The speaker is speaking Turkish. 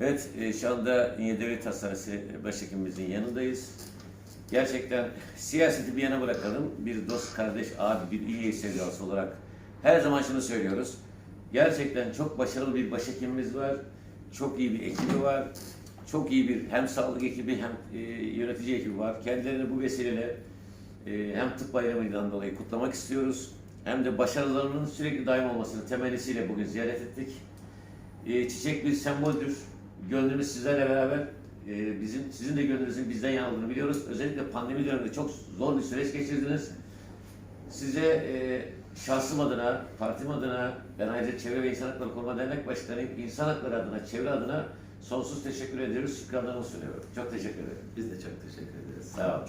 Evet, e, şu anda Niye Devlet Hastanesi başhekimimizin yanındayız. Gerçekten siyaseti bir yana bırakalım. Bir dost, kardeş, abi, bir iyi sevdası olarak her zaman şunu söylüyoruz. Gerçekten çok başarılı bir başhekimimiz var. Çok iyi bir ekibi var. Çok iyi bir hem sağlık ekibi hem e, yönetici ekibi var. Kendilerini bu vesileyle e, hem tıp bayramından dolayı kutlamak istiyoruz. Hem de başarılarının sürekli daim olmasını temennisiyle bugün ziyaret ettik. Çiçek bir semboldür. Gönlümüz sizlerle beraber. E, bizim sizin de gönlünüzün bizden yana olduğunu biliyoruz. Özellikle pandemi döneminde çok zor bir süreç geçirdiniz. Size e, şahsım adına, partim adına, ben ayrıca Çevre ve İnsan Hakları Koruma Dernek Başkanıyım. İnsan Hakları adına, çevre adına sonsuz teşekkür ediyoruz. Şükranlarımı sunuyorum. Çok teşekkür ederim. Biz de çok teşekkür ederiz. Sağ olun.